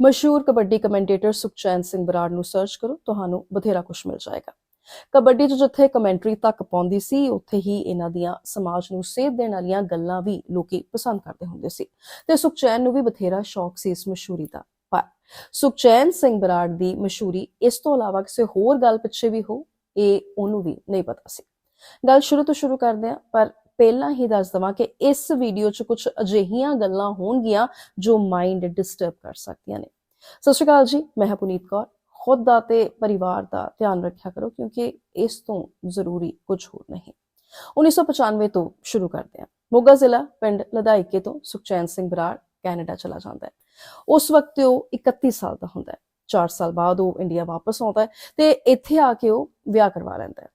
ਮਸ਼ਹੂਰ ਕਬੱਡੀ ਕਮੈਂਟੇਟਰ ਸੁਖਚੈਨ ਸਿੰਘ ਬਰਾੜ ਨੂੰ ਸਰਚ ਕਰੋ, ਤੁਹਾਨੂੰ ਬਥੇਰਾ ਕੁਝ ਮਿਲ ਜਾਏਗਾ। ਕਬੱਡੀ 'ਚ ਜਿੱਥੇ ਕਮੈਂਟਰੀ ਤੱਕ ਪਾਉਂਦੀ ਸੀ, ਉੱਥੇ ਹੀ ਇਹਨਾਂ ਦੀਆਂ ਸਮਾਜ ਨੂੰ ਸੇਧ ਦੇਣ ਵਾਲੀਆਂ ਗੱਲਾਂ ਵੀ ਲੋਕੀ ਪਸੰਦ ਕਰਦੇ ਹੁੰਦੇ ਸੀ ਤੇ ਸੁਖਚੈਨ ਨੂੰ ਵੀ ਬਥੇਰਾ ਸ਼ੌਕ ਸੀ ਇਸ ਮਸ਼ਹੂਰੀ ਦਾ। ਪਰ ਸੁਖਚੈਨ ਸਿੰਘ ਬਰਾੜ ਦੀ ਮਸ਼ਹੂਰੀ ਇਸ ਤੋਂ ਇਲਾਵਾ ਕਿਸੇ ਹੋਰ ਗੱਲ ਪਿੱਛੇ ਵੀ ਹੋ, ਇਹ ਉਹਨੂੰ ਵੀ ਨਹੀਂ ਪਤਾ ਸੀ। ਗੱਲ ਸ਼ੁਰੂ ਤੋਂ ਸ਼ੁਰੂ ਕਰਦੇ ਹਾਂ, ਪਰ ਪਹਿਲਾਂ ਹੀ ਦੱਸ ਦਵਾਂ ਕਿ ਇਸ ਵੀਡੀਓ 'ਚ ਕੁਝ ਅਜਿਹੀਆਂ ਗੱਲਾਂ ਹੋਣਗੀਆਂ ਜੋ ਮਾਈਂਡ ਡਿਸਟਰਬ ਕਰ ਸਕਦੀਆਂ ਨੇ। ਸਤਿ ਸ਼੍ਰੀ ਅਕਾਲ ਜੀ, ਮੈਂ ਹਾਂ ਪੁਨੀਤ ਕੌਰ। ਖੁਦ ਦਾ ਤੇ ਪਰਿਵਾਰ ਦਾ ਧਿਆਨ ਰੱਖਿਆ ਕਰੋ ਕਿਉਂਕਿ ਇਸ ਤੋਂ ਜ਼ਰੂਰੀ ਕੁਝ ਹੋਰ ਨਹੀਂ। 1995 ਤੋਂ ਸ਼ੁਰੂ ਕਰਦੇ ਹਾਂ। ਮੋਗਾ ਜ਼ਿਲ੍ਹਾ ਪਿੰਡ ਲਧਾਈਕੇ ਤੋਂ ਸੁਖਚੈਨ ਸਿੰਘ ਬਰਾੜ ਕੈਨੇਡਾ ਚਲਾ ਜਾਂਦਾ ਹੈ। ਉਸ ਵਕਤ ਉਹ 31 ਸਾਲ ਦਾ ਹੁੰਦਾ ਹੈ। 4 ਸਾਲ ਬਾਅਦ ਉਹ ਇੰਡੀਆ ਵਾਪਸ ਆਉਂਦਾ ਹੈ ਤੇ ਇੱਥੇ ਆ ਕੇ ਉਹ ਵਿਆਹ ਕਰਵਾ ਲੈਂਦਾ ਹੈ।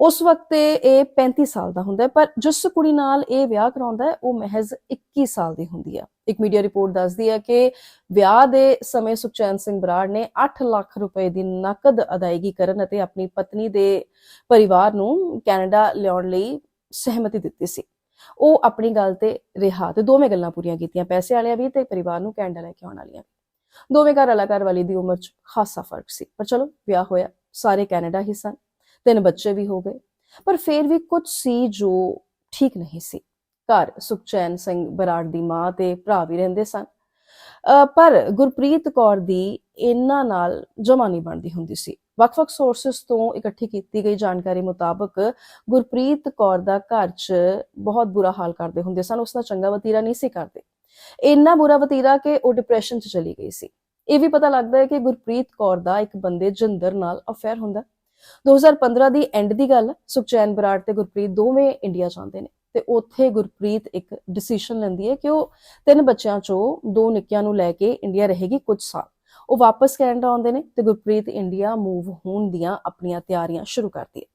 ਉਸ ਵਕਤ ਇਹ 35 ਸਾਲ ਦਾ ਹੁੰਦਾ ਪਰ ਜਿਸ ਕੁੜੀ ਨਾਲ ਇਹ ਵਿਆਹ ਕਰਾਉਂਦਾ ਹੈ, ਉਹ ਮਹਿਜ਼ 21 ਸਾਲ ਦੀ ਹੁੰਦੀ ਹੈ। ਇੱਕ ਮੀਡੀਆ ਰਿਪੋਰਟ ਦੱਸਦੀ ਹੈ ਕਿ ਵਿਆਹ ਦੇ ਸਮੇਂ ਸੁਖਚੈਨ ਸਿੰਘ ਬਰਾੜ ਨੇ 8 ਲੱਖ ਰੁਪਏ ਦੀ ਨਕਦ ਅਦਾਇਗੀ ਕਰਨ ਅਤੇ ਆਪਣੀ ਪਤਨੀ ਦੇ ਪਰਿਵਾਰ ਨੂੰ ਕੈਨੇਡਾ ਲਿਆਉਣ ਲਈ ਸਹਿਮਤੀ ਦਿੱਤੀ ਸੀ। ਉਹ ਆਪਣੀ ਗੱਲ ਤੇ ਰਿਹਾ ਤੇ ਦੋਵੇਂ ਗੱਲਾਂ ਪੂਰੀਆਂ ਕੀਤੀਆਂ, ਪੈਸੇ ਵਾਲਿਆਂ ਵੀ ਤੇ ਪਰਿਵਾਰ ਨੂੰ ਕੈਨੇਡਾ ਲੈ ਕੇ ਆਉਣ ਵਾਲੀਆਂ। ਵੀ। ਦੋਵੇਂ ਘਰ ਅਲਾਕਾਰ ਵਾਲੀ ਦੀ ਉਮਰ 'ਚ ਖਾਸਾ ਫ਼ਰਕ ਸੀ, ਪਰ ਚਲੋ, ਵਿਆਹ ਹੋਇਆ, ਸਾਰੇ ਕੈਨੇਡਾ ਹੀ ਸਨ ਤਿੰਨ ਬੱਚੇ ਵੀ ਹੋ ਗਏ। ਪਰ ਫਿਰ ਵੀ ਕੁਝ ਸੀ ਜੋ ਠੀਕ ਨਹੀਂ ਸੀ। ਘਰ ਸੁਖਚੈਨ ਸਿੰਘ ਬਰਾੜ ਦੀ ਮਾਂ ਤੇ ਭਰਾ ਵੀ ਰਹਿੰਦੇ ਸਨ। ਪਰ ਗੁਰਪ੍ਰੀਤ ਕੌਰ ਦੀ ਇਹਨਾਂ ਨਾਲ ਜਮਾ ਨਹੀਂ ਬਣਦੀ ਹੁੰਦੀ ਸੀ। ਵੱਖ-ਵੱਖ ਸੋਰਸਸ ਤੋਂ ਇਕੱਠੀ ਕੀਤੀ ਗਈ ਜਾਣਕਾਰੀ ਮੁਤਾਬਕ ਗੁਰਪ੍ਰੀਤ ਕੌਰ ਦਾ ਘਰ 'ਚ ਬਹੁਤ ਬੁਰਾ ਹਾਲ ਕਰਦੇ ਹੁੰਦੇ ਸਨ। ਉਸ ਦਾ ਚੰਗਾ ਵਤੀਰਾ ਨਹੀਂ ਸੀ ਕਰਦੇ। ਇੰਨਾ ਬੁਰਾ ਵਤੀਰਾ ਕਿ ਉਹ ਡਿਪਰੈਸ਼ਨ 'ਚ ਚਲੀ ਗਈ ਸੀ। ਇਹ ਵੀ ਪਤਾ ਲੱਗਦਾ ਹੈ ਕਿ ਗੁਰਪ੍ਰੀਤ ਕੌਰ ਦਾ ਇੱਕ ਬੰਦੇ ਜਿੰਦਰ ਨਾਲ ਅਫੇਅਰ ਹੁੰਦਾ। 2015 ਦੀ ਐਂਡ ਦੀ ਗੱਲ, ਸੁਖਚੈਨ ਬਰਾੜ ਤੇ ਗੁਰਪ੍ਰੀਤ ਦੋਵੇਂ ਇੰਡੀਆ ਜਾਂਦੇ ਨੇ। ਤੇ ਉੱਥੇ ਗੁਰਪ੍ਰੀਤ ਇੱਕ ਡਿਸੀਜਨ ਲੈਂਦੀ ਹੈ ਕਿ ਉਹ ਤਿੰਨ ਬੱਚਿਆਂ ਚੋਂ ਦੋ ਨਿੱਕਿਆਂ ਨੂੰ ਲੈ ਕੇ ਇੰਡੀਆ ਰਹੇਗੀ ਕੁਝ ਸਾਲ। ਉਹ ਵਾਪਸ ਕੈਨੇਡਾ ਆਉਂਦੇ ਨੇ ਤੇ ਗੁਰਪ੍ਰੀਤ ਇੰਡੀਆ ਮੂਵ ਹੋਣ ਦੀਆਂ ਆਪਣੀਆਂ ਤਿਆਰੀਆਂ ਸ਼ੁਰੂ ਕਰਦੀ ਹੈ।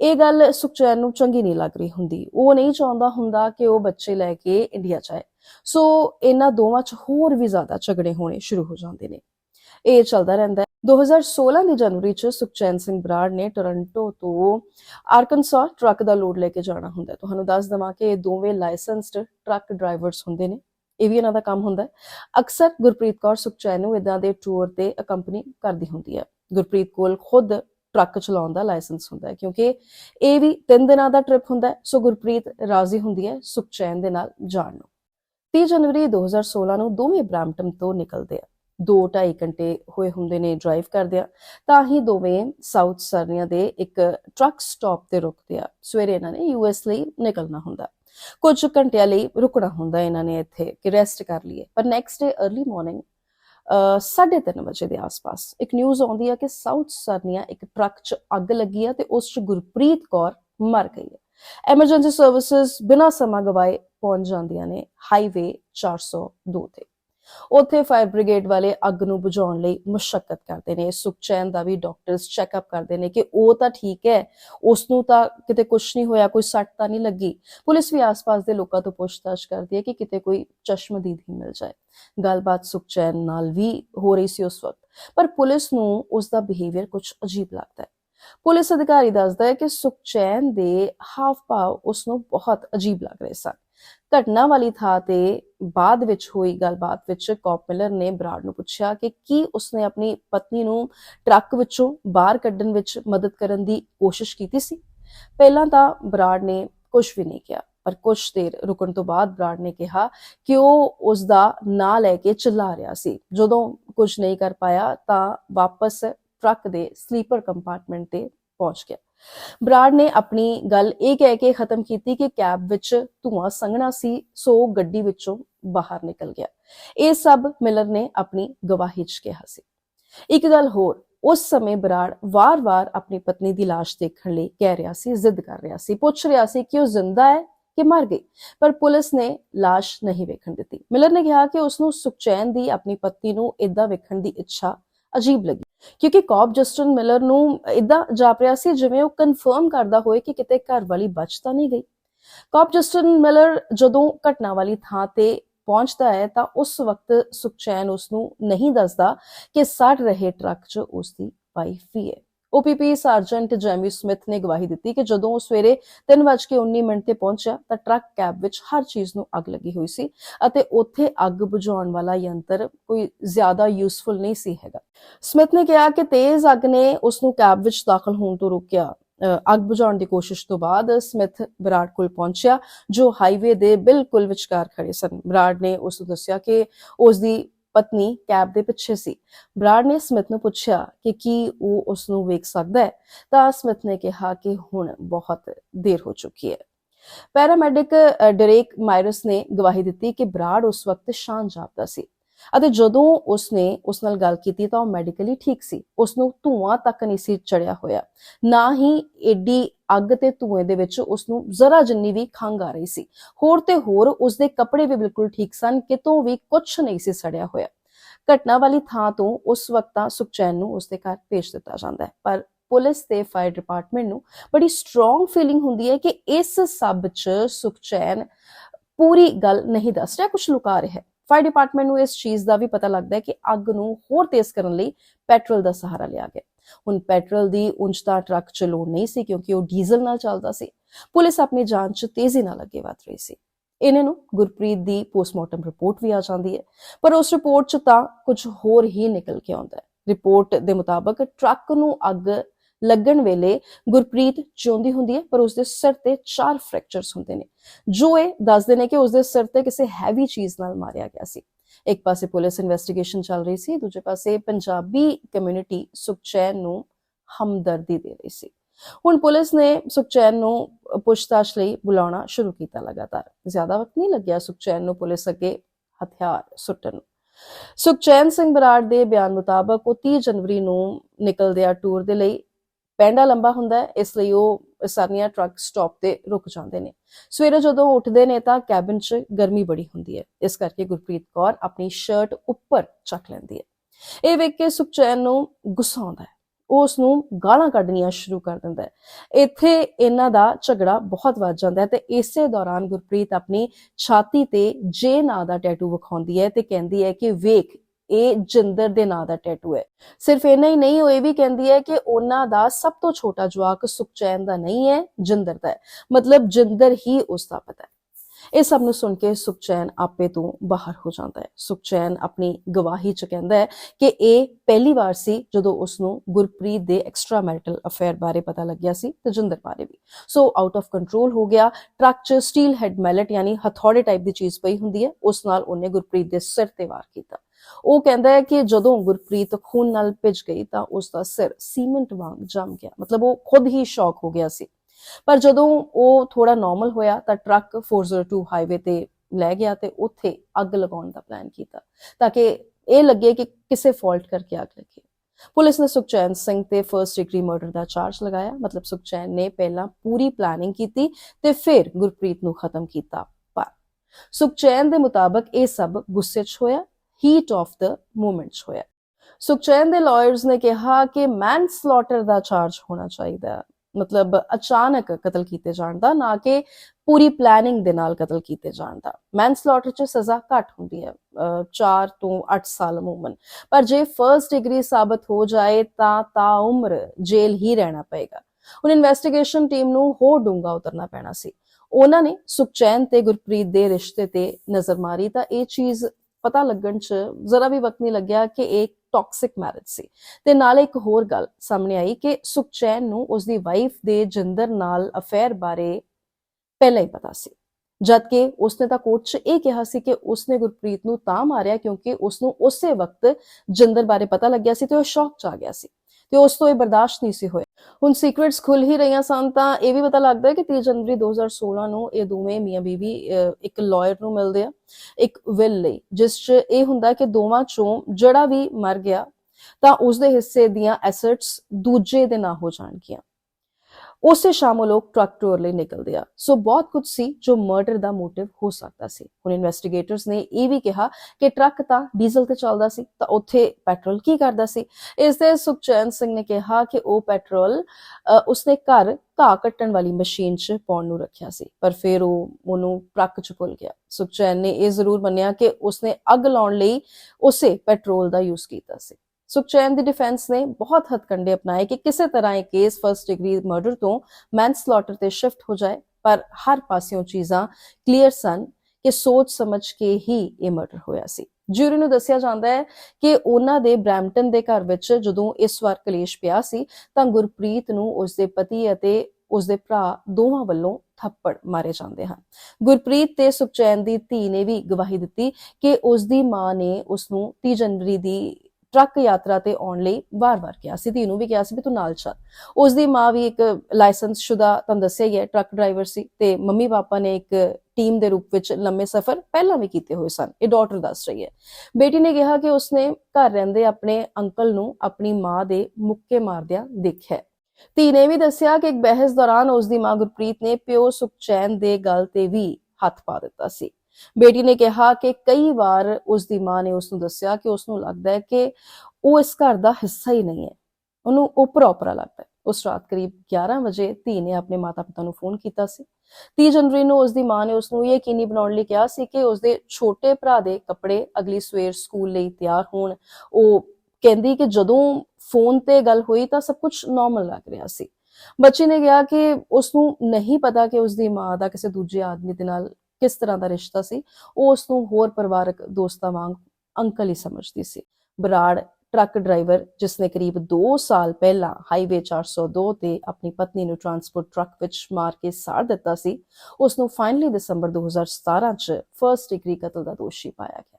ਇਹ ਗੱਲ ਸੁਖਚੈਨ ਨੂੰ ਚੰਗੀ ਨਹੀਂ ਲੱਗ ਰਹੀ ਹੁੰਦੀ। ਉਹ ਨਹੀਂ ਚਾਹੁੰਦਾ ਹੁੰਦਾ ਕਿ ਉਹ ਬੱਚੇ ਲੈ ਕੇ ਇੰਡੀਆ ਜਾਏ। ਸੋ ਇਹਨਾਂ ਦੋਵਾਂ 'ਚ ਹੋਰ ਵੀ ਜ਼ਿਆਦਾ ਝਗੜੇ ਹੋਣੇ ਸ਼ੁਰੂ ਹੋ ਜਾਂਦੇ ਨੇ। ਇਹ ਚੱਲਦਾ ਰਹਿੰਦਾ ਹੈ। 2016 ਦੀ ਜਨਵਰੀ 'ਚ ਸੁਖਚੈਨ ਸਿੰਘ ਬਰਾੜ ਨੇ ਟੋਰਾਂਟੋ ਤੋਂ ਆਰਕਨਸਾ ਟਰੱਕ ਦਾ ਲੋਡ ਲੈ ਕੇ ਜਾਣਾ ਹੁੰਦਾ ਤੁਹਾਨੂੰ ਦੱਸ ਦਵਾਂ ਕਿ ਇਹ ਦੋਵੇਂ ਲਾਇਸੈਂਸਡ ਟਰੱਕ ਡਰਾਈਵਰਸ ਹੁੰਦੇ ਨੇ। ਇਹ ਵੀ ਇਹਨਾਂ ਦਾ ਕੰਮ ਹੁੰਦਾ ਅਕਸਰ ਗੁਰਪ੍ਰੀਤ ਕੌਰ ਸੁਖਚੈਨ ਨੂੰ ਇਦਾਂ ਦੇ ਟੂਰ ਤੇ ਅਕੰਪਨੀ ਕਰਦੀ ਹੁੰਦੀ ਹੈ। ਗੁਰਪ੍ਰੀਤ ਕੋਲ ਖੁਦ ਟਰੱਕ ਚਲਾਉਣ ਦਾ ਲਾਇਸੈਂਸ ਹੁੰਦਾ ਹੈ ਕਿਉਂਕਿ ਇਹ ਵੀ 3 ਦਿਨਾਂ ਦਾ ਟ੍ਰਿਪ ਹੁੰਦਾ ਹੈ। ਸੋ ਗੁਰਪ੍ਰੀਤ ਰਾਜ਼ੀ ਹੁੰਦੀ ਹੈ ਸੁਖਚੈਨ ਦੇ ਨਾਲ ਜਾਣ ਨੂੰ। 30 ਜਨਵਰੀ 2016 ਨੂੰ ਦੋਵੇਂ ਬ੍ਰੈਂਪਟਨ ਤੋਂ ਨਿਕਲਦੇ ਆ। 2.5 ਘੰਟੇ ਹੋਏ ਹੁੰਦੇ ਨੇ ਡਰਾਈਵ ਕਰਦਿਆਂ, ਤਾਂ ਹੀ ਦੋਵੇਂ ਸਾਊਥ ਸਰਨੀਆ ਦੇ ਇੱਕ ਟਰੱਕ ਸਟਾਪ ਤੇ ਰੁਕਦੇ ਆ। ਸਵੇਰੇ ਇਹਨਾਂ ਨੇ ਯੂਐਸ ਲਈ ਨਿਕਲਣਾ ਹੁੰਦਾ। ਕੁਝ ਘੰਟਿਆਂ ਲਈ ਰੁਕਣਾ ਹੁੰਦਾ ਇਹਨਾਂ ਨੇ ਇੱਥੇ ਕਿ ਰੈਸਟ ਕਰ ਲਈਏ। ਪਰ ਨੈਕਸਟ ਡੇ अर्ਲੀ ਮਾਰਨਿੰਗ 3:30 ਵਜੇ ਦੇ ਆਸ-ਪਾਸ ਇੱਕ ਨਿਊਜ਼ ਆਉਂਦੀ ਹੈ ਕਿ ਸਾਊਥ ਸਰਨੀਆ ਇੱਕ ਟਰੱਕ 'ਚ ਅੱਗ ਲੱਗੀ ਹੈ ਤੇ ਉਸ 'ਚ ਗੁਰਪ੍ਰੀਤ ਕੌਰ ਮਰ ਗਈ ਹੈ ਐਮਰਜੈਂਸੀ ਸਰਵਿਸਿਜ਼ ਬਿਨਾਂ ਸਮਾਂ ਗਵਾਏ ਪਹੁੰਚ ਜਾਂਦੀਆਂ ਨੇ ਹਾਈਵੇ 402 ਤੇ। ਉੱਥੇ ਫਾਇਰ ਬ੍ਰਿਗੇਡ ਵਾਲੇ ਅੱਗ ਨੂੰ ਬੁਝਾਉਣ ਲਈ ਮੁਸ਼ਕਲ ਕਰਦੇ ਨੇ। ਸੁਖਚੈਨ ਦਾ ਵੀ ਡਾਕਟਰਸ ਚੈੱਕਅਪ ਕਰਦੇ ਨੇ ਕਿ ਉਹ ਤਾਂ ਠੀਕ ਹੈ ਉਸ ਨੂੰ ਤਾਂ ਕਿਤੇ ਕੁਝ ਨਹੀਂ ਹੋਇਆ, ਕੋਈ ਸੱਟ ਤਾਂ ਨਹੀਂ ਲੱਗੀ। ਪੁਲਿਸ ਵੀ ਆਸ-ਪਾਸ ਦੇ ਲੋਕਾਂ ਤੋਂ ਪੁੱਛਤਾਛ ਕਰਦੀ ਹੈ ਕਿ ਕਿਤੇ ਕੋਈ ਚਸ਼ਮਦੀਦ ਹੀ ਮਿਲ ਜਾਏ। ਗੱਲਬਾਤ ਸੁਖਚੈਨ ਨਾਲ ਵੀ ਹੋ ਰਹੀ ਸੀ ਉਸ ਵਕਤ। ਪਰ ਪੁਲਿਸ ਨੂੰ ਉਸ ਦਾ ਬਿਹੇਵੀਅਰ ਕੁਝ ਅਜੀਬ ਲੱਗਦਾ ਹੈ। ਪੁਲਿਸ ਅਧਿਕਾਰੀ ਦੱਸਦਾ ਹੈ ਕਿ ਸੁਖਚੈਨ ਦੇ ਹਾਵ ਭਾਵ ਉਸ ਨੂੰ ਬਹੁਤ ਅਜੀਬ ਲੱਗ ਰਹੇ ਸਨ। ਘਟਨਾ ਵਾਲੀ ਥਾਂ ਤੇ ਬਾਅਦ ਵਿੱਚ ਹੋਈ ਗੱਲਬਾਤ ਵਿੱਚ ਕੌਪ ਨੇ ਬਰਾੜ ਨੂੰ ਪੁੱਛਿਆ ਕਿ ਕੀ ਉਸਨੇ ਆਪਣੀ ਪਤਨੀ ਨੂੰ ਟਰੱਕ ਵਿੱਚੋਂ ਬਾਹਰ ਕੱਢਣ ਵਿੱਚ ਮਦਦ ਕਰਨ ਦੀ ਕੋਸ਼ਿਸ਼ ਕੀਤੀ ਸੀ? ਪਹਿਲਾਂ ਤਾਂ ਬਰਾੜ ਨੇ ਕੁਝ ਵੀ ਨਹੀਂ ਕਿਹਾ, ਪਰ ਕੁਝ ਦੇਰ ਰੁਕਣ ਤੋਂ ਬਾਅਦ ਬਰਾੜ ਨੇ ਕਿਹਾ ਕਿ ਉਹ ਉਸ ਦਾ ਨਾਂ ਲੈ ਕੇ ਚਿল্ਲਾ ਰਿਹਾ ਸੀ। ਜਦੋਂ ਕੁਝ ਨਹੀਂ ਕਰ ਪਾਇਆ ਤਾਂ ਵਾਪਸ ਟਰੱਕ ਦੇ ਸਲੀਪਰ ਕੰਪਾਰਟਮੈਂਟ ਤੇ ਪਹੁੰਚ ਗਿਆ। ਬਰਾੜ ਨੇ ਆਪਣੀ ਗੱਲ ਇਹ ਕਹਿ ਕੇ ਖਤਮ ਕੀਤੀ ਕਿ ਕੈਬ ਵਿੱਚ ਧੂਆਂ ਸੰਘਣਾ ਸੀ, ਸੋ ਗੱਡੀ ਵਿੱਚੋਂ ਬਾਹਰ ਨਿਕਲ ਗਿਆ। ਇਹ ਸਭ ਮਿਲਰ ਨੇ ਆਪਣੀ ਗਵਾਹੀ 'ਚ ਕਿਹਾ ਸੀ। ਇੱਕ ਗੱਲ ਹੋਰ, ਉਸ ਸਮੇਂ ਬਰਾੜ ਵਾਰ-ਵਾਰ ਆਪਣੀ ਪਤਨੀ ਦੀ ਲਾਸ਼ ਦੇਖਣ ਲਈ ਕਹਿ ਰਿਹਾ ਸੀ, ਜ਼ਿੱਦ ਕਰ ਰਿਹਾ ਸੀ, ਪੁੱਛ ਰਿਹਾ ਸੀ ਕਿ ਉਹ ਜ਼ਿੰਦਾ ਹੈ ਕਿ ਮਰ ਗਈ, ਪਰ ਪੁਲਿਸ ਨੇ ਲਾਸ਼ ਨਹੀਂ ਵੇਖਣ ਦਿੱਤੀ। ਮਿਲਰ ਨੇ ਕਿਹਾ ਕਿ ਉਸ ਨੂੰ ਸੁਖਚੈਨ ਦੀ ਆਪਣੀ ਪਤਨੀ ਨੂੰ ਇਦਾਂ ਵੇਖਣ ਦੀ ਇੱਛਾ ਅਜੀਬ ਲੱਗੀ। ਕਿਉਂਕਿ ਕੌਪ ਜਸਟਨ ਮਿਲਰ ਨੂੰ ਇਦਾਂ ਜਾਪ ਰਿਹਾ ਸੀ ਜਿਵੇਂ ਉਹ ਕਨਫਰਮ ਕਰਦਾ ਹੋਏ ਕਿ ਕਿਤੇ ਘਰ ਵਾਲੀ ਬਚ ਤਾਂ ਨਹੀਂ ਗਈ। ਕੌਪ ਜਸਟਨ ਮਿਲਰ ਜਦੋਂ ਘਟਨਾ ਵਾਲੀ ਥਾਂ ਤੇ ਪਹੁੰਚਦਾ ਹੈ ਤਾਂ ਉਸ ਵਕਤ ਸੁਖਚੈਨ ਉਸ ਨੂੰ ਨਹੀਂ ਦੱਸਦਾ ਕਿ ਸੜ ਰਹੇ ਟਰੱਕ 'ਚ ਉਸ ਦੀ ਵਾਈਫ ਵੀ ਹੈ। ਓਪੀਪੀ ਸਰਜੈਂਟ ਜੈਮੀ ਸਮਿਥ ਨੇ ਗਵਾਹੀ ਦਿੱਤੀ ਕਿ ਜਦੋਂ ਉਹ ਸਵੇਰੇ 3:19 ਮਿੰਟ ਤੇ ਪਹੁੰਚਿਆ ਤਾਂ ਟਰੱਕ ਕੈਬ ਵਿੱਚ ਹਰ ਚੀਜ਼ ਨੂੰ ਅੱਗ ਲੱਗੀ ਹੋਈ ਸੀ ਅਤੇ ਉੱਥੇ ਅੱਗ ਬੁਝਾਉਣ ਵਾਲਾ ਯੰਤਰ ਕੋਈ ਜ਼ਿਆਦਾ ਯੂਸਫੁਲ ਨਹੀਂ ਸੀ ਹੈਗਾ। ਸਮਿਥ ਨੇ ਕਿਹਾ ਕਿ ਤੇਜ਼ ਅੱਗ ਨੇ ਉਸ ਨੂੰ ਕੈਬ ਵਿੱਚ ਦਾਖਲ ਹੋਣ ਤੋਂ ਰੋਕਿਆ। ਅੱਗ ਬੁਝਾਉਣ ਦੀ ਕੋਸ਼ਿਸ਼ ਤੋਂ ਬਾਅਦ ਸਮਿਥ ਬਰਾੜ ਕੋਲ ਪਹੁੰਚਿਆ, ਜੋ ਹਾਈਵੇ ਦੇ ਬਿਲਕੁਲ ਵਿਚਕਾਰ ਖੜੇ ਸਨ। ਬਰਾੜ ਨੇ ਉਸ ਨੂੰ ਦੱਸਿਆ ਕਿ ਉਸ ਦੀ ਪਤਨੀ ਕੈਬ ਦੇ ਪਿੱਛੇ ਸੀ। ਬਰਾੜ ਨੇ ਸਮਿਥ ਨੂੰ ਪੁੱਛਿਆ ਕਿ ਕੀ ਉਹ ਉਸ ਨੂੰ ਵੇਖ ਸਕਦਾ ਹੈ? ਤਾਂ ਸਮਿਥ ਨੇ ਕਿਹਾ ਕਿ ਹੁਣ ਬਹੁਤ ਦੇਰ ਹੋ ਚੁੱਕੀ ਹੈ। ਪੈਰਾਮੈਡਿਕ ਅ, ਡਰੇਕ ਮਾਇਰਸ ਨੇ ਗਵਾਹੀ ਦਿੱਤੀ ਕਿ ਬਰਾੜ ਉਸ ਵਕਤ ਸ਼ਾਨ ਜਾਪਦਾ ਸੀ। ਅਤੇ ਜਦੋਂ ਉਸਨੇ ਉਸ ਨਾਲ ਗੱਲ ਕੀਤੀ ਤਾਂ ਉਹ ਮੈਡੀਕਲੀ ਠੀਕ ਸੀ। ਉਸ ਨੂੰ ਧੂਆਂ ਤੱਕ ਨਹੀਂ ਸੀ ਚੜਿਆ ਹੋਇਆ। ਨਾ ਹੀ ਏਡੀ ਅੱਗ ਤੇ ਧੂਏ ਦੇ ਵਿੱਚ ਉਸ ਨੂੰ ਜ਼ਰਾ ਜਿੰਨੀ ਵੀ ਖੰਘ ਆ ਰਹੀ ਸੀ। ਹੋਰ ਤੇ ਹੋਰ ਉਸ ਦੇ ਕੱਪੜੇ ਵੀ ਬਿਲਕੁਲ ਠੀਕ ਸਨ, ਕਿਤੋਂ ਵੀ ਕੁਝ ਨਹੀਂ ਸੀ ਸੜਿਆ ਹੋਇਆ। ਘਟਨਾ ਵਾਲੀ ਥਾਂ ਤੋਂ ਉਸ ਵਕਤ ਤਾਂ ਸੁਖਚੈਨ ਨੂੰ ਉਸ ਦੇ ਘਰ ਭੇਜ ਦਿੱਤਾ ਜਾਂਦਾ ਹੈ। ਪਰ ਪੁਲਿਸ ਤੇ ਫਾਇਰ ਡਿਪਾਰਟਮੈਂਟ ਨੂੰ ਬੜੀ ਸਟਰੋਂਗ ਫੀਲਿੰਗ ਹੁੰਦੀ ਹੈ ਕਿ ਇਸ ਸਭ 'ਚ ਸੁਖਚੈਨ ਪੂਰੀ ਗੱਲ ਨਹੀਂ ਦੱਸ ਰਿਹਾ ਕੁਝ ਲੁਕਾ ਰਿਹਾ ਹੈ। ਫਾਇਰ ਡਿਪਾਰਟਮੈਂਟ ਨੂੰ ਇਸ ਚੀਜ਼ ਦਾ ਵੀ ਪਤਾ ਲੱਗਦਾ ਹੈ ਕਿ ਅੱਗ ਨੂੰ ਹੋਰ ਤੇਜ਼ ਕਰਨ ਲਈ ਪੈਟਰੋਲ ਦਾ ਸਹਾਰਾ ਲਿਆ ਗਿਆ। ਹੁਣ ਪੈਟਰੋਲ ਦੀ ਉਂਚਤਾ ਟਰੱਕ ਚ ਲੋੜ ਨਹੀਂ ਸੀ ਕਿਉਂਕਿ ਉਹ ਡੀਜ਼ਲ ਨਾਲ ਚੱਲਦਾ ਸੀ। ਪੁਲਿਸ ਆਪਣੀ ਜਾਂਚ 'ਚ ਤੇਜ਼ੀ ਨਾਲ ਅੱਗੇ ਵਧ ਰਹੀ ਸੀ। ਇਹਨਾਂ ਨੂੰ ਗੁਰਪ੍ਰੀਤ ਦੀ ਪੋਸਟਮਾਰਟਮ ਰਿਪੋਰਟ ਵੀ ਆ ਜਾਂਦੀ ਹੈ। ਪਰ ਉਸ ਰਿਪੋਰਟ 'ਚ ਤਾਂ ਕੁਝ ਹੋਰ ਹੀ ਨਿਕਲ ਕੇ ਆਉਂਦਾ ਹੈ। ਰਿਪੋਰਟ ਦੇ ਮੁਤਾਬਕ ਟਰੱਕ ਨੂੰ ਅੱਗ ਲੱਗਣ ਵੇਲੇ ਗੁਰਪ੍ਰੀਤ ਚੋਂਦੀ ਹੁੰਦੀ ਹੈ, ਪਰ ਉਸਦੇ ਸਿਰ ਤੇ ਚਾਰ ਫ੍ਰੈਕਚਰਸ ਹੁੰਦੇ ਨੇ। ਜੋ ਇਹ ਦੱਸਦੇ ਨੇ ਕਿ ਉਸ ਸਿਰ ਤੇ ਕਿਸੇ ਹੈਵੀ ਚੀਜ਼ ਨਾਲ ਮਾਰਿਆ ਗਿਆ ਸੀ। ਇੱਕ ਪਾਸੇ ਪੁਲਿਸ ਇਨਵੈਸਟੀਗੇਸ਼ਨ ਚੱਲ ਰਹੀ ਸੀ, ਦੂਜੇ ਪਾਸੇ ਪੰਜਾਬੀ ਕਮਿਊਨਿਟੀ ਸੁਖਚੈਨ ਨੂੰ ਹਮਦਰਦੀ ਦੇ ਰਹੀ ਸੀ। ਹੁਣ ਪੁਲਿਸ ਨੇ ਸੁਖਚੈਨ ਨੂੰ ਪੁੱਛਤਾਛ ਲਈ ਬੁਲਾਉਣਾ ਸ਼ੁਰੂ ਕੀਤਾ ਲਗਾਤਾਰ। ਜ਼ਿਆਦਾ ਵਕਤ ਨਹੀਂ ਲੱਗਿਆ ਸੁਖਚੈਨ ਨੂੰ ਪੁਲਿਸ ਅੱਗੇ ਹਥਿਆਰ ਸੁੱਟਣ ਸੁਖਚੈਨ ਸਿੰਘ ਬਰਾੜ ਦੇ ਬਿਆਨ ਮੁਤਾਬਕ ਉਹ 30 ਜਨਵਰੀ ਨੂੰ ਨਿਕਲਦੇ ਆ ਟੂਰ ਦੇ ਲਈ ਪੈਂਡਾ ਲੰਬਾ ਹੁੰਦਾ ਹੈ, ਇਸ ਲਈ ਉਹ ਸਾਰੀਆਂ ਟਰੱਕ ਸਟਾਪ ਤੇ ਰੁਕ ਜਾਂਦੇ ਨੇ। ਸਵੇਰੇ ਜਦੋਂ ਉੱਠਦੇ ਨੇ ਤਾਂ ਕੈਬਿਨ 'ਚ ਗਰਮੀ ਬੜੀ ਹੁੰਦੀ ਹੈ, ਇਸ ਕਰਕੇ ਗੁਰਪ੍ਰੀਤ ਕੌਰ ਆਪਣੀ ਸ਼ਰਟ ਉੱਪਰ ਚੱਕ ਲੈਂਦੀ ਹੈ। ਇਹ ਵੇਖ ਕੇ ਸੁਖਚੈਨ ਨੂੰ ਗੁੱਸਾ ਆਉਂਦਾ ਹੈ, ਉਹ ਉਸ ਨੂੰ ਗਾਲਾਂ ਕੱਢਣੀਆਂ ਸ਼ੁਰੂ ਕਰ ਦਿੰਦਾ ਹੈ। ਇੱਥੇ ਇਹਨਾਂ ਦਾ ਝਗੜਾ ਬਹੁਤ ਵੱਧ ਜਾਂਦਾ ਹੈ ਤੇ ਇਸੇ ਦੌਰਾਨ ਗੁਰਪ੍ਰੀਤ ਆਪਣੀ ਛਾਤੀ ਤੇ ਜੇ ਨਾਂ ਦਾ ਟੈਟੂ ਵਿਖਾਉਂਦੀ ਹੈ ਤੇ ਕਹਿੰਦੀ ਹੈ ਕਿ ਵੇਖ ਇਹ ਜਿੰਦਰ ਦੇ ਨਾਂ ਦਾ ਟੈਟੂ ਹੈ। ਸਿਰਫ ਇੰਨਾ ਹੀ ਨਹੀਂ, ਉਹ ਇਹ ਵੀ ਕਹਿੰਦੀ ਹੈ ਕਿ ਉਹਨਾਂ ਦਾ ਸਭ ਤੋਂ ਛੋਟਾ ਜਵਾਕ ਸੁਖਚੈਨ ਦਾ ਨਹੀਂ ਹੈ, ਜਿੰਦਰ ਦਾ ਹੈ। ਮਤਲਬ ਜਿੰਦਰ ਹੀ ਉਸ ਦਾ ਪਤਾ ਹੈ। ਇਹ ਸਭ ਨੂੰ ਸੁਣ ਕੇ ਸੁਖਚੈਨ ਆਪੇ ਤੋਂ ਬਾਹਰ ਹੋ ਜਾਂਦਾ ਹੈ। ਸੁਖਚੈਨ ਆਪਣੀ ਗਵਾਹੀ ਚ ਕਹਿੰਦਾ ਹੈ ਕਿ ਇਹ ਪਹਿਲੀ ਵਾਰ ਸੀ ਜਦੋਂ ਉਸ ਨੂੰ ਗੁਰਪ੍ਰੀਤ ਦੇ ਐਕਸਟਰਾ ਮੈਰਿਟਲ ਅਫੇਅਰ ਬਾਰੇ ਪਤਾ ਲੱਗਿਆ ਸੀ ਤੇ ਜਿੰਦਰ ਬਾਰੇ ਵੀ। ਸੋ ਆਊਟ ਆਫ ਕੰਟਰੋਲ ਹੋ ਗਿਆ। ਟਰੱਕ 'ਚ ਸਟੀਲ ਹੈਡ ਮੈਲਟ ਯਾਨੀ ਹਥੌੜੇ ਟਾਈਪ ਦੀ ਚੀਜ਼ ਪਈ ਹੁੰਦੀ ਹੈ। ਉਸ ਨਾਲ ਉਹਨੇ ਗੁਰਪ੍ਰੀਤ ਦੇ ਸਿਰ ਤੇ ਵਾਰ ਕੀਤਾ। ਉਹ ਕਹਿੰਦਾ ਹੈ ਕਿ ਜਦੋਂ ਗੁਰਪ੍ਰੀਤ ਖੂਨ ਨਾਲ ਭਿੱਜ ਗਈ ਤਾਂ ਉਸ ਦਾ ਸਿਰ ਸੀਮੈਂਟ ਵਾਂਗ ਜੰਮ ਗਿਆ। ਮਤਲਬ ਉਹ ਖੁਦ ਹੀ ਸ਼ੌਕ ਹੋ ਗਿਆ ਸੀ। ਪਰ ਜਦੋਂ ਉਹ ਥੋੜਾ ਨਾਰਮਲ ਹੋਇਆ ਤਾਂ ਟਰੱਕ 402 ਹਾਈਵੇ ਤੇ ਲੈ ਗਿਆ ਤੇ ਉੱਥੇ ਅੱਗ ਲਗਾਉਣ ਦਾ ਪਲਾਨ ਕੀਤਾ ਤਾਂ ਕਿ ਇਹ ਲੱਗੇ ਕਿ ਕਿਸੇ ਫਾਲਟ ਕਰਕੇ ਅੱਗ ਲੱਗੀ। ਪੁਲਿਸ ਨੇ ਸੁਖਚੈਨ ਸਿੰਘ ਤੇ ਫਰਸਟ ਡਿਗਰੀ ਮਰਡਰ ਦਾ ਚਾਰਜ ਲਗਾਇਆ। ਮਤਲਬ ਸੁਖਚੈਨ ਨੇ ਪਹਿਲਾਂ ਪੂਰੀ ਪਲੈਨਿੰਗ ਕੀਤੀ ਤੇ ਫਿਰ ਗੁਰਪ੍ਰੀਤ ਨੂੰ ਖਤਮ ਕੀਤਾ। ਪਰ ਸੁਖਚੈਨ ਦੇ ਮੁਤਾਬਕ ਇਹ ਸਭ ਗੁੱਸੇ 'ਚ ਹੋਇਆ ਹੀਟ ਆਫ ਦ ਮੂਮੈਂਟ ਹੋਇਆ। ਸੁਖਚੈਨ ਦੇ ਲਾਇਰਸ ਨੇ ਕਿਹਾ ਕਿ ਮੈਨਸਲੌਟਰ ਦਾ ਚਾਰਜ ਹੋਣਾ ਚਾਹੀਦਾ ਮਤਲਬ ਅਚਾਨਕ ਕਤਲ ਕੀਤੇ ਜਾਣ ਦਾ, ਨਾ ਕਿ ਪੂਰੀ ਪਲੈਨਿੰਗ ਦੇ ਨਾਲ ਕਤਲ ਕੀਤੇ ਜਾਣ ਦਾ। ਮੈਨਸਲੌਟਰ 'ਚ ਸਜ਼ਾ ਘੱਟ ਹੁੰਦੀ ਹੈ 4 ਤੋਂ 8 ਸਾਲ ਅਮੂਮਨ ਪਰ ਜੇ ਫਰਸਟ ਡਿਗਰੀ ਸਾਬਤ ਹੋ ਜਾਏ ਤਾਂ ਤਾਂ ਉਮਰ ਜੇਲ੍ਹ ਹੀ ਰਹਿਣਾ ਪਏਗਾ। ਹੁਣ ਇਨਵੈਸਟੀਗੇਸ਼ਨ ਟੀਮ ਨੂੰ ਹੋਰ ਡੂੰਗਾ ਉਤਰਨਾ ਪੈਣਾ ਸੀ। ਉਹਨਾਂ ਨੇ ਸੁਖਚੈਨ ਤੇ ਗੁਰਪ੍ਰੀਤ ਦੇ ਰਿਸ਼ਤੇ ਤੇ ਨਜ਼ਰ ਮਾਰੀ ਤਾਂ ਇਹ ਚੀਜ਼ ਪਤਾ ਲੱਗਣ 'ਚ ਜ਼ਰਾ ਵੀ ਵਕਤ ਨਹੀਂ ਲੱਗਿਆ ਕਿ ਇਹ ਟੌਕਸਿਕ ਮੈਰਿਜ ਸੀ। ਤੇ ਨਾਲ ਇੱਕ ਹੋਰ ਗੱਲ ਸਾਹਮਣੇ ਆਈ ਕਿ ਸੁਖਚੈਨ ਨੂੰ ਉਸ ਦੀ ਵਾਈਫ ਦੇ ਜਿੰਦਰ ਨਾਲ ਅਫੇਅਰ ਬਾਰੇ ਪਹਿਲਾਂ ਹੀ ਪਤਾ ਸੀ। ਜਦਕਿ ਉਸਨੇ ਤਾਂ ਕੋਰਟ 'ਚ ਇਹ ਕਿਹਾ ਸੀ ਕਿ ਉਸਨੇ ਗੁਰਪ੍ਰੀਤ ਨੂੰ ਤਾਂ ਮਾਰਿਆ ਕਿਉਂਕਿ ਉਸ ਨੂੰ ਉਸੇ ਵਕਤ ਜਿੰਦਰ ਬਾਰੇ ਪਤਾ ਲੱਗਿਆ ਸੀ ਤੇ ਉਹ ਸ਼ੌਕ 'ਚ ਆ ਗਿਆ ਸੀ। ਤੇ ਉਸ ਤੋਂ ਇਹ ਬਰਦਾਸ਼ਤ ਨਹੀਂ ਸੀ ਹੋਇਆ। ਹੁਣ ਸੀਕ੍ਰੀਟਸ ਖੁੱਲ ਹੀ ਰਹੀਆਂ ਸਨ ਤਾਂ ਇਹ ਵੀ ਪਤਾ ਲੱਗਦਾ ਹੈ ਕਿ 30 ਜਨਵਰੀ 2016 ਨੂੰ ਇਹ ਦੋਵੇਂ ਮੀਆਂ ਬੀਵੀ ਅਹ, ਇੱਕ ਲਾਇਰ ਨੂੰ ਮਿਲਦੇ ਆ ਇੱਕ ਵਿਲ ਲਈ ਜਿਸ 'ਚ ਇਹ ਹੁੰਦਾ ਕਿ ਦੋਵਾਂ ਚੋਂ ਜਿਹੜਾ ਵੀ ਮਰ ਗਿਆ ਤਾਂ ਉਸ ਦੇ ਹਿੱਸੇ ਦੀਆਂ ਐਸੈਟਸ ਦੂਜੇ ਦੇ ਨਾਂ ਹੋ ਜਾਣਗੀਆਂ। ਉਸੇ ਸ਼ਾਮ ਉਹ ਲੋਕ ਟਰੱਕ ਟੂਰ ਲਈ ਨਿਕਲਦੇ ਆ। ਸੋ ਬਹੁਤ ਕੁਝ ਸੀ ਜੋ ਮਰਡਰ ਦਾ ਮੋਟਿਵ ਹੋ ਸਕਦਾ ਸੀ। ਹੁਣ ਇਨਵੈਸਟੀਗੇਟਰਸ ਨੇ ਇਹ ਵੀ ਕਿਹਾ ਕਿ ਟਰੱਕ ਤਾਂ ਡੀਜ਼ਲ ਤੇ ਚੱਲਦਾ ਸੀ ਤਾਂ ਉੱਥੇ ਪੈਟਰੋਲ ਕੀ ਕਰਦਾ ਸੀ? ਇਸ ਤੇ ਸੁਖਚੈਨ ਸਿੰਘ ਨੇ ਕਿਹਾ ਕਿ ਉਹ ਪੈਟਰੋਲ ਅ, ਉਸਨੇ ਘਰ ਘਾਹ ਕੱਟਣ ਵਾਲੀ ਮਸ਼ੀਨ 'ਚ ਪਾਉਣ ਨੂੰ ਰੱਖਿਆ ਸੀ ਪਰ ਫਿਰ ਉਹ ਉਹਨੂੰ ਟਰੱਕ 'ਚ ਭੁੱਲ ਗਿਆ। ਸੁਖਚੈਨ ਨੇ ਇਹ ਜ਼ਰੂਰ ਮੰਨਿਆ ਕਿ ਉਸਨੇ ਅੱਗ ਲਾਉਣ ਲਈ ਉਸੇ ਪੈਟਰੋਲ ਦਾ ਯੂਜ਼ ਕੀਤਾ ਸੀ। ਸੁਖਚੈਨ ਦੀ ਡਿਫੈਂਸ ਨੇ ਬਹੁਤ ਹੱਥਕੰਡੇ ਅਪਣਾਏ ਕਿ ਕਿਸੇ ਤਰ੍ਹਾਂ ਇਹ ਕੇਸ ਫਰਸਟ ਡਿਗਰੀ ਮਰਡਰ ਤੋਂ ਮੈਨਸਲੌਟਰ ਤੇ ਸ਼ਿਫਟ ਹੋ ਜਾਏ, ਪਰ ਹਰ ਪਾਸਿਓਂ ਚੀਜ਼ਾਂ ਕਲੀਅਰ ਸਨ ਕਿ ਸੋਚ ਸਮਝ ਕੇ ਹੀ ਇਹ ਮਰਡਰ ਹੋਇਆ ਸੀ। ਜੂਰੀ ਨੂੰ ਦੱਸਿਆ ਜਾਂਦਾ ਹੈ ਕਿ ਉਹਨਾਂ ਦੇ ਬ੍ਰੈਂਪਟਨ ਦੇ ਘਰ ਵਿੱਚ ਜਦੋਂ ਇਸ ਵਾਰ ਕਲੇਸ਼ ਪਿਆ ਸੀ, ਤਾਂ ਗੁਰਪ੍ਰੀਤ ਨੂੰ ਉਸਦੇ ਪਤੀ ਅਤੇ ਉਸਦੇ ਭਰਾ ਦੋਵਾਂ ਵੱਲੋਂ ਥੱਪੜ ਮਾਰੇ ਜਾਂਦੇ ਹਨ। ਗੁਰਪ੍ਰੀਤ ਤੇ ਸੁਖਚੈਨ ਦੀ ਧੀ ਨੇ ਵੀ ਗਵਾਹੀ ਦਿੱਤੀ ਕਿ ਉਸਦੀ ਮਾਂ ਨੇ ਉਸ ਨੂੰ 30 ਜਨਵਰੀ ਦੀ ਟਰੱਕ ਯਾਤਰਾ ਤੇ ਆਉਣ ਲਈ ਵਾਰ-ਵਾਰ ਕਿਹਾ ਸੀ। ਧੀ ਨੂੰ ਵੀ ਕਿਹਾ ਸੀ ਵੀ ਤੂੰ ਨਾਲ ਚੱਲ। ਉਸ ਦੀ ਮਾਂ ਵੀ ਇੱਕ ਲਾਇਸੈਂਸ ਸ਼ੁਦਾ ਤੁਹਾਨੂੰ ਦੱਸਿਆ ਹੀ ਹੈ, ਟਰੱਕ ਡਰਾਈਵਰ ਸੀ ਤੇ ਮੰਮੀ ਪਾਪਾ ਨੇ ਇੱਕ ਟੀਮ ਦੇ ਰੂਪ ਵਿੱਚ ਲੰਮੇ ਸਫ਼ਰ ਪਹਿਲਾਂ ਵੀ ਕੀਤੇ ਹੋਏ ਸਨ। ਇਹ ਡਾਟਰ ਦੱਸ ਰਹੀ ਹੈ। ਬੇਟੀ ਨੇ ਕਿਹਾ ਕਿ ਉਸਨੇ ਘਰ ਰਹਿੰਦੇ ਆਪਣੇ ਅੰਕਲ ਨੂੰ ਆਪਣੀ ਮਾਂ ਦੇ ਮੁੱਕੇ ਮਾਰਦਿਆਂ ਦੇਖਿਆ। ਧੀ ਨੇ ਵੀ ਦੱਸਿਆ ਕਿ ਇੱਕ ਬਹਿਸ ਦੌਰਾਨ ਉਸ ਦੀ ਮਾਂ ਗੁਰਪ੍ਰੀਤ ਨੇ ਪਿਓ ਸੁਖਚੈਨ ਦੇ ਗਲ ਤੇ ਵੀ ਹੱਥ ਪਾ ਦਿੱਤਾ ਸੀ। ਬੇਟੀ ਨੇ ਕਿਹਾ ਕਿ ਕਈ ਵਾਰ ਉਸ ਦੀ ਮਾਂ ਨੇ ਉਸ ਨੂੰ ਦੱਸਿਆ ਕਿ ਉਸ ਨੂੰ ਲੱਗਦਾ ਹੈ ਕਿ ਉਹ ਇਸ ਘਰ ਦਾ ਹਿੱਸਾ ਹੀ ਨਹੀਂ ਹੈ। ਉਹਨੂੰ ਉਪਰਾ ਉਪਰਾ ਲੱਗਦਾ ਹੈ। ਉਸ ਰਾਤ ਕਰੀਬ 11 ਵਜੇ ਧੀ ਨੇ ਆਪਣੇ ਮਾਤਾ-ਪਿਤਾ ਨੂੰ ਫੋਨ ਕੀਤਾ ਸੀ। 30 ਜਨਵਰੀ ਨੂੰ ਉਸ ਦੀ ਮਾਂ ਨੇ ਉਸ ਨੂੰ ਇਹ ਯਕੀਨੀ ਬਣਾਉਣ ਲਈ ਕਿਹਾ ਸੀ ਕਿ ਉਸ ਦੇ ਛੋਟੇ ਭਰਾ ਦੇ ਕੱਪੜੇ ਅਗਲੀ ਸਵੇਰ ਸਕੂਲ ਲਈ ਤਿਆਰ ਹੋਣ। ਉਹ ਕਹਿੰਦੀ ਕਿ ਜਦੋਂ ਫੋਨ ਤੇ ਗੱਲ ਹੋਈ ਤਾਂ ਸਭ ਕੁਝ ਨਾਰਮਲ ਲੱਗ ਰਿਹਾ ਸੀ। ਬੱਚੀ ਨੇ ਕਿਹਾ ਕਿ ਉਸ ਨੂੰ ਨਹੀਂ ਪਤਾ ਕਿ ਉਸ ਦੀ ਮਾਂ ਦਾ ਕਿਸੇ ਦੂਜੇ ਆਦਮੀ ਦੇ ਨਾਲ ਕਿਸ ਤਰ੍ਹਾਂ ਦਾ ਰਿਸ਼ਤਾ ਸੀ, ਉਹ ਉਸ ਨੂੰ ਹੋਰ ਪਰਿਵਾਰਕ ਦੋਸਤਾਂ ਵਾਂਗ ਅੰਕਲ ਹੀ ਸਮਝਦੀ ਸੀ। ਬਰਾੜ ਟਰੱਕ ਡਰਾਈਵਰ, ਜਿਸ ਨੇ ਕਰੀਬ 2 ਸਾਲ ਪਹਿਲਾਂ ਹਾਈਵੇ 402 ਤੇ ਆਪਣੀ ਪਤਨੀ ਨੂੰ ਟਰਾਂਸਪੋਰਟ ਟਰੱਕ ਵਿੱਚ ਮਾਰ ਕੇ ਸਾੜ ਦਿੱਤਾ ਸੀ ਉਸ ਨੂੰ ਫਾਈਨਲੀ ਦਸੰਬਰ 2017 ਚ ਫਰਸਟ ਡਿਗਰੀ ਕਤਲ ਦਾ ਦੋਸ਼ੀ ਪਾਇਆ ਗਿਆ।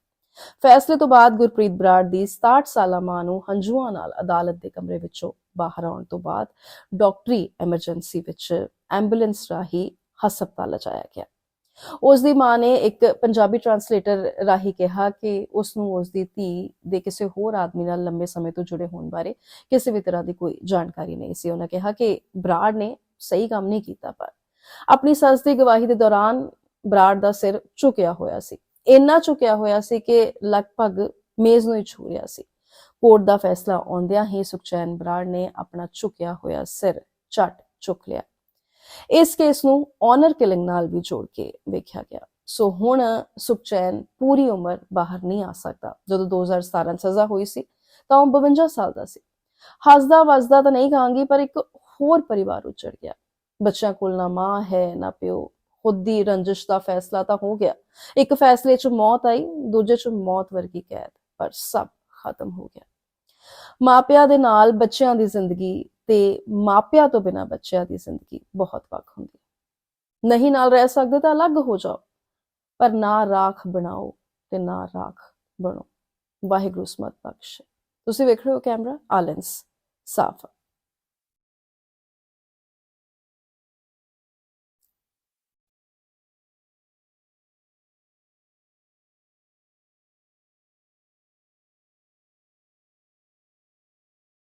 ਫੈਸਲੇ ਤੋਂ ਬਾਅਦ ਗੁਰਪ੍ਰੀਤ ਬਰਾੜ ਦੀ 67 ਸਾਲਾ ਮਾਂ ਨੂੰ ਹੰਝੂਆਂ ਨਾਲ ਅਦਾਲਤ ਦੇ ਕਮਰੇ ਵਿੱਚੋਂ ਬਾਹਰ ਆਉਣ ਤੋਂ ਬਾਅਦ ਡਾਕਟਰੀ ਐਮਰਜੈਂਸੀ ਵਿੱਚ ਐਂਬੂਲੈਂਸ ਰਾਹੀਂ ਹਸਪਤਾਲ ਲਿਜਾਇਆ ਗਿਆ। ਉਸ ਦੀ ਮਾਂ ਨੇ ਇੱਕ ਪੰਜਾਬੀ ਟਰਾਂਸਲੇਟਰ ਰਾਹੀਂ ਕਿਹਾ ਕਿ ਉਸ ਨੂੰ ਉਸ ਦੀ ਧੀ ਦੇ ਕਿਸੇ ਹੋਰ ਆਦਮੀ ਨਾਲ ਲੰਬੇ ਸਮੇਂ ਤੋਂ ਜੁੜੇ ਹੋਣ ਬਾਰੇ ਕਿਸੇ ਵੀ ਤਰ੍ਹਾਂ ਦੀ ਕੋਈ ਜਾਣਕਾਰੀ ਨਹੀਂ ਸੀ। ਉਹਨਾਂ ਕਿਹਾ ਕਿ ਬਰਾੜ ਨੇ ਸਹੀ ਕੰਮ ਨਹੀਂ ਕੀਤਾ, ਪਰ ਆਪਣੀ ਸੱਸ ਦੀ ਗਵਾਹੀ ਦੇ ਦੌਰਾਨ ਬਰਾੜ ਦਾ ਸਿਰ ਝੁਕਿਆ ਹੋਇਆ ਸੀ। ਇੰਨਾ ਝੁਕਿਆ ਹੋਇਆ ਸੀ ਕਿ ਲਗਭਗ ਮੇਜ਼ ਨੂੰ ਹੀ ਛੂ ਰਿਹਾ ਸੀ। ਕੋਰਟ ਦਾ ਫੈਸਲਾ ਆਉਂਦਿਆਂ ਹੀ ਸੁਖਚੈਨ ਬਰਾੜ ਨੇ ਆਪਣਾ ਝੁਕਿਆ ਹੋਇਆ ਸਿਰ ਝਟ ਚੁੱਕ ਲਿਆ। ਇਸ ਕੇਸ ਨੂੰ ਆਨਰ ਕਿਲਿੰਗ ਨਾਲ ਵੀ ਜੋੜ ਕੇ ਵੇਖਿਆ ਗਿਆ। ਸੋ ਹੁਣ ਸੁਖਚੈਨ ਪੂਰੀ ਉਮਰ ਬਾਹਰ ਨਹੀਂ ਆ ਸਕਦਾ। ਜਦੋਂ 2017 ਸਜ਼ਾ ਹੋਈ ਸੀ, ਤਾਂ ਉਹ 52 ਸਾਲ ਦਾ ਸੀ। ਹੱਸਦਾ ਵਸਦਾ ਤਾਂ ਨਹੀਂ ਕਹਾਂਗੀ, ਪਰ ਇੱਕ ਹੋਰ ਪਰਿਵਾਰ ਉਜੜ ਗਿਆ। ਬੱਚਿਆਂ ਕੋਲ ਨਾ ਮਾਂ ਹੈ, ਨਾ ਪਿਓ। ਖੁਦ ਦੀ ਰੰਜਿਸ਼ ਦਾ ਫੈਸਲਾ ਤਾਂ ਹੋ ਗਿਆ। ਇੱਕ ਫੈਸਲੇ 'ਚ ਮੌਤ ਆਈ, ਦੂਜੇ 'ਚ ਮੌਤ ਵਰਗੀ ਕੈਦ। ਪਰ ਸਭ ਖਤਮ ਹੋ ਗਿਆ। ਮਾਪਿਆਂ ਦੇ ਨਾਲ ਬੱਚਿਆਂ ਦੀ ਜ਼ਿੰਦਗੀ ਤੇ ਮਾਪਿਆਂ ਤੋਂ ਬਿਨਾ ਬੱਚਿਆਂ ਦੀ ਜ਼ਿੰਦਗੀ ਬਹੁਤ ਵੱਖ ਹੁੰਦੀ ਹੈ। ਨਹੀਂ ਨਾਲ ਰਹਿ ਸਕਦੇ ਤਾਂ ਅਲੱਗ ਹੋ ਜਾਓ, ਪਰ ਨਾ ਰਾਖ ਬਣਾਓ ਤੇ ਨਾ ਰਾਖ ਬਣੋ। ਵਾਹਿਗੁਰੂ ਸਮਤ ਬਖਸ਼। ਤੁਸੀਂ ਵੇਖ ਰਹੇ ਹੋ ਕੈਮਰਾ, ਆਲੈਂਸ, ਸਾਫ਼